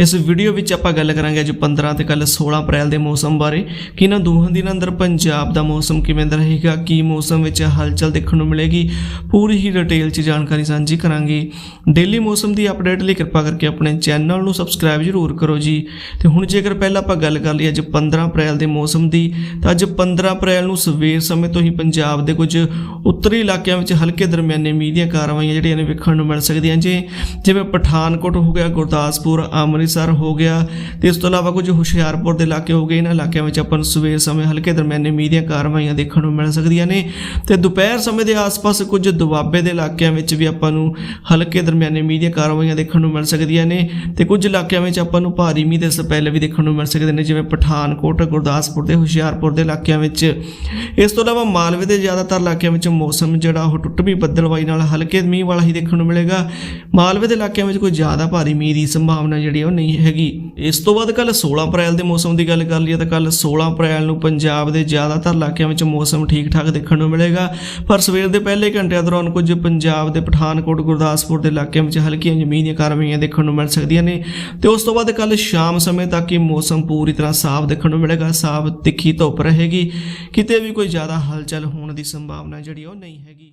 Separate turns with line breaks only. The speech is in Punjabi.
ਇਸ ਵੀਡੀਓ ਵਿੱਚ ਆਪਾਂ ਗੱਲ ਕਰਾਂਗੇ ਅੱਜ 15 ਤੇ ਕੱਲ 16 ਅਪ੍ਰੈਲ ਦੇ ਮੌਸਮ ਬਾਰੇ, ਕਿ ਇਹਨਾਂ ਦੋਹਾਂ ਦਿਨਾਂ ਅੰਦਰ ਪੰਜਾਬ ਦਾ ਮੌਸਮ ਕਿਵੇਂ ਦਾ ਰਹੇਗਾ, ਕੀ ਮੌਸਮ ਵਿੱਚ ਹਲਚਲ ਦੇਖਣ ਨੂੰ ਮਿਲੇਗੀ, ਪੂਰੀ ਹੀ ਡਿਟੇਲ 'ਚ ਜਾਣਕਾਰੀ ਸਾਂਝੀ ਕਰਾਂਗੇ। ਡੇਲੀ ਮੌਸਮ ਦੀ ਅਪਡੇਟ ਲਈ ਕਿਰਪਾ ਕਰਕੇ ਆਪਣੇ ਚੈਨਲ ਨੂੰ ਸਬਸਕ੍ਰਾਈਬ ਜ਼ਰੂਰ ਕਰੋ ਜੀ। ਤੇ ਹੁਣ ਜੇਕਰ ਪਹਿਲਾਂ ਆਪਾਂ ਗੱਲ ਕਰ ਲਈ ਅੱਜ 15 ਅਪ੍ਰੈਲ ਦੇ ਮੌਸਮ ਦੀ, ਤਾਂ ਅੱਜ 15 ਅਪ੍ਰੈਲ ਨੂੰ ਸਵੇਰ ਸਮੇਂ ਤੋਂ ਹੀ ਪੰਜਾਬ ਦੇ ਕੁਝ ਉੱਤਰੀ ਇਲਾਕਿਆਂ ਵਿੱਚ ਹਲਕੇ ਦਰਮਿਆਨੇ ਮੀਂਹ ਦੀਆਂ ਕਾਰਵਾਈਆਂ ਜਿਹੜੀਆਂ ਨੇ ਵੇਖਣ ਨੂੰ ਮਿਲ ਸਕਦੀਆਂ ਜੇ ਜਿਵੇਂ ਪਠਾਨਕੋਟ ਹੋ ਗਿਆ, ਗੁਰਦਾਸਪੁਰ, ਅੰਮ੍ਰਿਤਸਰ ਹੋ ਗਿਆ। ਤੇ ਇਸ ਤੋਂ ਇਲਾਵਾ ਕੁਝ ਹੁਸ਼ਿਆਰਪੁਰ ਦੇ ਇਲਾਕੇ ਹੋ ਗਏ। ਇਹਨਾਂ ਇਲਾਕਿਆਂ ਵਿੱਚ ਆਪਾਂ ਨੂੰ ਸਵੇਰ ਸਮੇਂ ਹਲਕੇ ਦਰਮਿਆਨੇ ਮੀਂਹ ਦੀਆਂ ਕਾਰਵਾਈਆਂ ਦੇਖਣ ਨੂੰ ਮਿਲ ਸਕਦੀਆਂ ਨੇ। ਤੇ ਦੁਪਹਿਰ ਸਮੇਂ ਦੇ ਆਸ-ਪਾਸ ਕੁਝ ਦੁਆਬੇ ਦੇ ਇਲਾਕਿਆਂ ਵਿੱਚ ਵੀ ਆਪਾਂ ਨੂੰ ਹਲਕੇ ਦਰਮਿਆਨੇ ਮੀਂਹ ਦੀਆਂ ਕਾਰਵਾਈਆਂ ਦੇਖਣ ਨੂੰ ਮਿਲ ਸਕਦੀਆਂ ਨੇ। ਤੇ ਕੁਝ ਇਲਾਕਿਆਂ ਵਿੱਚ ਆਪਾਂ ਨੂੰ ਭਾਰੀ ਮੀਂਹ ਦੇ ਸਪੈਲ ਵੀ ਦੇਖਣ ਨੂੰ ਮਿਲ ਸਕਦੇ ਨੇ। ਜਿਵੇਂ ਪਠਾਨਕੋਟ, ਗੁਰਦਾਸਪੁਰ ਤੇ ਹੁਸ਼ਿਆਰਪੁਰ ਦੇ ਇਲਾਕਿਆਂ ਵਿੱਚ। ਇਸ ਤੋਂ ਇਲਾਵਾ ਮਾਲਵੇ ਦੇ ਜ਼ਿਆਦਾਤਰ ਇਲਾਕਿਆਂ ਵਿੱਚ ਮੌਸਮ ਜਿਹੜਾ ਉਹ ਟੁੱਟਵੀਂ ਬੱਦਲਵਾਈ ਨਾਲ ਹਲਕੇ ਮੀਂਹ ਵਾਲਾ ਹੀ ਦੇਖਣ ਨੂੰ ਮਿਲੇਗਾ। ਮਾਲਵੇ ਦੇ ਇਲਾਕਿਆਂ ਵਿੱਚ ਕੋਈ ਜ਼ਿਆਦਾ ਭਾਰੀ ਮੀਂਹ ਦੀ ਸੰਭਾਵਨਾ ਜਿਹੜੀ ਉਹ ਨਹੀਂ ਹੈਗੀ। ਇਸ ਤੋਂ ਬਾਅਦ ਕੱਲ 16 ਅਪ੍ਰੈਲ ਦੇ ਮੌਸਮ ਦੀ ਗੱਲ ਕਰ ਲਈਏ ਤਾਂ ਕੱਲ 16 ਅਪ੍ਰੈਲ ਨੂੰ ਪੰਜਾਬ ਦੇ ਜ਼ਿਆਦਾਤਰ ਇਲਾਕਿਆਂ ਵਿੱਚ ਮੌਸਮ ਠੀਕ ਠਾਕ ਦੇਖਣ ਨੂੰ ਮਿਲੇਗਾ। ਪਰ ਸਵੇਰ ਦੇ ਪਹਿਲੇ ਘੰਟਿਆਂ ਦੌਰਾਨ ਕੁਝ ਪੰਜਾਬ ਦੇ ਪਠਾਨਕੋਟ, ਗੁਰਦਾਸਪੁਰ ਦੇ ਇਲਾਕਿਆਂ ਵਿੱਚ ਹਲਕੀਆਂ ਜ਼ਮੀਨ ਦੀਆਂ ਕਾਰਵਾਈਆਂ ਦੇਖਣ ਨੂੰ ਮਿਲ ਸਕਦੀਆਂ ਨੇ ਤੇ ਉਸ ਤੋਂ ਬਾਅਦ ਕੱਲ ਸ਼ਾਮ ਸਮੇਂ ਤੱਕ ਇਹ ਮੌਸਮ ਪੂਰੀ ਤਰ੍ਹਾਂ ਸਾਫ਼ ਦੇਖਣ ਨੂੰ ਮਿਲੇਗਾ। ਸਾਫ਼ ਤਿੱਖੀ ਧੁੱਪ ਰਹੇਗੀ। ਕਿਤੇ ਵੀ ਕੋਈ ਜ਼ਿਆਦਾ ਹਲਚਲ ਹੋਣ ਦੀ ਸੰਭਾਵਨਾ ਜਿਹੜੀ ਉਹ ਨਹੀਂ ਹੈਗੀ।